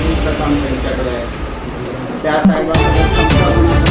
ट्रेनिंगचं काम त्यांच्याकडे आहे. त्या साहेबांकडे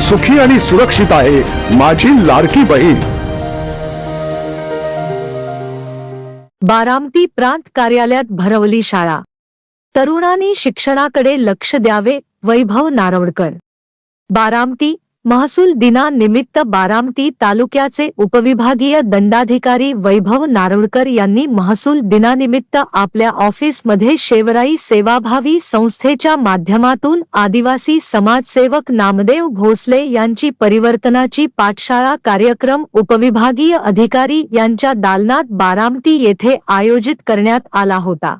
सुखी आणि सुरक्षित आहे माझी लाडकी बहीण. बारामती प्रांत कार्यालयात भरवली शाळा. तरुणांनी शिक्षणाकडे लक्ष द्यावे वैभव नारवडकर. बारामती महसूल दिनानिमित्त बारामती तालुक्याचे उपविभागीय दंडाधिकारी वैभव नारोळकर यांनी महसूल दिनानिमित्त आपल्या ऑफिसमध्ये शेवराई सेवाभावी संस्थेच्या माध्यमातून आदिवासी समाजसेवक नामदेव भोसले यांची परिवर्तनाची पाठशाळा कार्यक्रम उपविभागीय अधिकारी यांच्या दालनात बारामती येथे आयोजित करण्यात आला होता.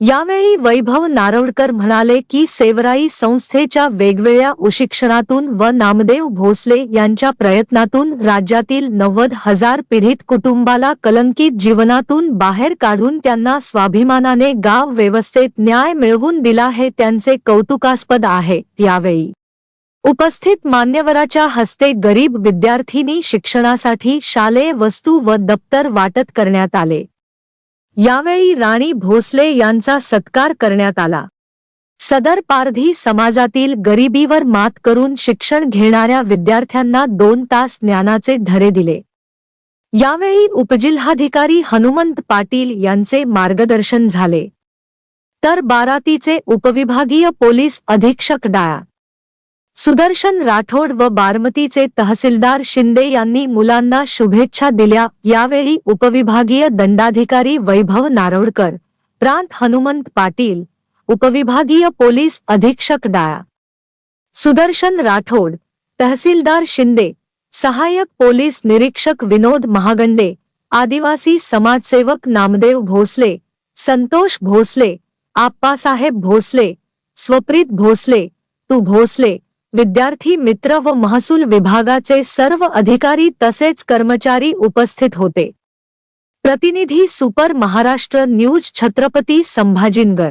यावेळी वैभव नारवडकर म्हणाले की सेवराई संस्थेच्या वेगवेगळ्या उशिक्षणातून व नामदेव भोसले यांच्या प्रयत्नातून राज्यातील नव्वद हजार पीडित कुटुंबाला कलंकित जीवनातून बाहेर काढून त्यांना स्वाभिमानाने गाव व्यवस्थेत न्याय मिळवून दिला हे त्यांचे कौतुकास्पद आहे. यावेळी उपस्थित मान्यवराच्या हस्ते गरीब विद्यार्थिनी शिक्षणासाठी शालेय वस्तू व दप्तर वाटप करण्यात आले. यावेळी राणी भोसले यांचा सत्कार करण्यात आला. सदर पारधी समाजातील गरिबीवर मात करून शिक्षण घेणाऱ्या विद्यार्थ्यांना दोन तास ज्ञानाचे धडे दिले. यावेळी उपजिल्हाधिकारी हनुमंत पाटील यांचे मार्गदर्शन झाले. तर बारातीचे उपविभागीय पोलीस अधीक्षक डाया सुदर्शन राठोड व बारमतीचे तहसीलदार शिंदे यांनी मुलांना शुभेच्छा दिल्या. यावेळी उपविभागीय दंडाधिकारी वैभव नारोडकर प्रांत हनुमंत पाटील उपविभागीय पोलीस अधीक्षक डाया सुदर्शन राठोड तहसीलदार शिंदे सहाय्यक पोलीस निरीक्षक विनोद महागंडे आदिवासी समाजसेवक नामदेव भोसले संतोष भोसले आप्पासाहेब भोसले स्वप्रीत भोसले तू भोसले विद्यार्थी मित्र व महसूल विभागाचे सर्व अधिकारी तसेच कर्मचारी उपस्थित होते. प्रतिनिधी सुपर महाराष्ट्र न्यूज छत्रपती संभाजीनगर.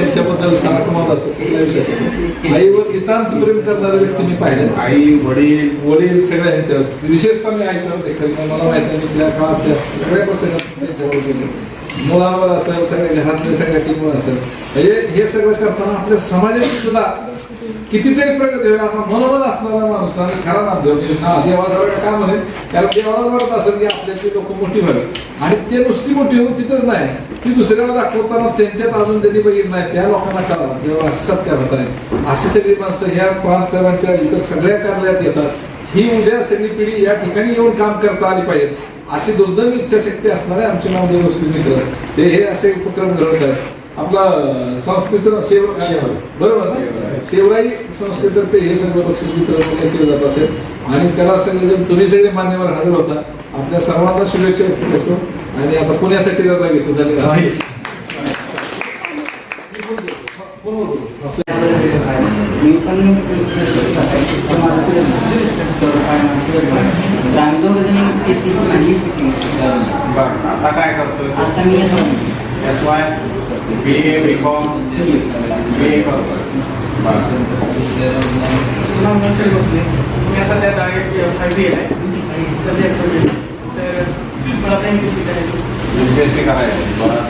त्यांच्याबद्दल सारखं मत असतो कुठल्या विषयात आईवर नितांत प्रेम करणारे व्यक्ती मी पाहिले. आई वडील. वडील सगळ्या यांच्या विशेषतः मी आईचं तर मला माहिती आहे मी त्या काळातल्या सगळ्या प्रसंगात त्यांच्यावर गेले. मुलांवर असेल सगळ्या घरातल्या सगळ्या टीमवर असेल. म्हणजे हे सगळं करताना आपल्या समाजाची सुद्धा कितीतरी प्रगती होईल असा मनोबल असणारा माणूस आणि खरा नामदेव म्हणजे हा देवाजवळ काय म्हणे त्याला देवाला वाटत असेल की आपल्याचे लोक मोठी व्हावी. आणि ते नुसती मोठी होऊन तिथंच नाही. ती दुसऱ्याला दाखवताना त्यांच्यात अजून त्यांनी बघितलं नाही. त्या लोकांना कळावं देवा असं सत्य होत आहे. अशी सगळी माणसं ह्या प्रांत इतर सगळ्या कार्यालयात येतात. ही उद्या सगळी पिढी या ठिकाणी येऊन काम करता आली पाहिजे. अशी दुर्दम इच्छाशक्ती असणारे आमचे नामदेव मुस्लिम मित्र. ते हे असे उपक्रम घडवत आहेत. आपला संस्थेचं बरोबर ना? शेवराई संस्थेतर्फे हे सगळं बक्षीस वितरण केलं जात असेल. आणि त्याला सगळेजण तुम्ही सगळे मान्यवर हजर होता आपल्या सर्वांना शुभेच्छा व्यक्त करतो. आणि आता पुण्यासाठी रजा घेतो धन्यवाद कोण बोलतो? मी पण दोघजणी पी सी आणि पी सी बरं आता काय करतोय आता मी असं S Y B A B com B A करतोय बरं एमपीएससी करायचं बरं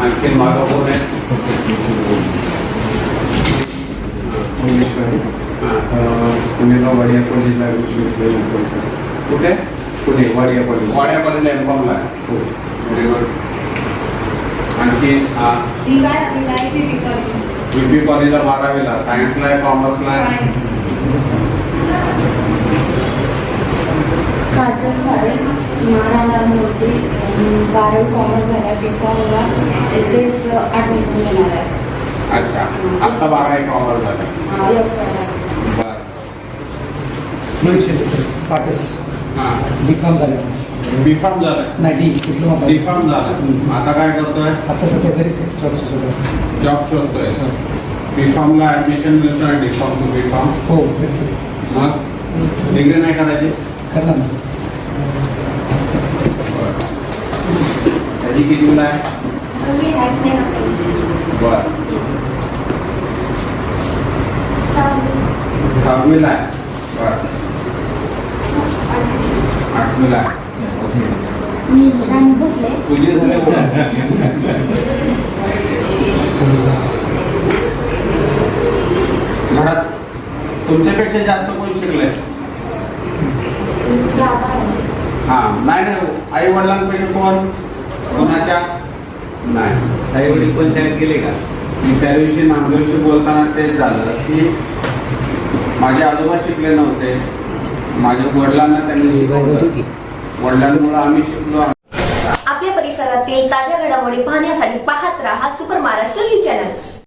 आणखीन मागं कोण आहे पुणेला वाडिया कॉलेजला विश्वविद्यालय परिसर कुठे पुणे वाडिया कॉलेज वाड्या कॉलेजला एम कॉमला आहे हो व्हेरी गुड आणखी बी कॉलेजला बारावीला. सायन्सला आहे कॉमर्सला आहे काजल खाडे मोठी बारावी कॉमर्स झाल्या. बी कॉमला इथेच ॲडमिशन घेणार आहे. अच्छा. आत्ता बारावी कॉमर्स झालं. बरं. पाटस हां बी कॉम झालं बी फार्म झालं नाही डी डिप्लोमा बी फार्म झालं आता काय करतोय आता सध्या घरीच आहे जॉब सुरू जॉब शोधतोय बी फॉर्मला ऍडमिशन मिळतं डी फॉर्म बी फॉर्म हो भेटतो मग डिग्री नाही करायची करणार ना त्याची कितीला आहे तुम्ही राहायचं नाही आपल्या बरं सहावी. सहावीला आहे बरं आठवीला आहे मी राणी बसले तुझे झाले घरात तुमच्यापेक्षा जास्त कोण शिकले हा नाही. नाही आई वडिलांपैकी कोण कोणाच्या नाही आई वडील पण शाळेत गेले का मी त्या दिवशी नामदेवशी बोलताना तेच झालं की माझे आजोबा शिकले नव्हते. माझ्या वडिलांना त्यांनी शिकवलं. वडिलांमुळे आम्ही शिकलो आपल्या परिसरातील ताज्या घडामोडी पाहण्यासाठी पाहत राहा सुपर महाराष्ट्र न्यूज चॅनल.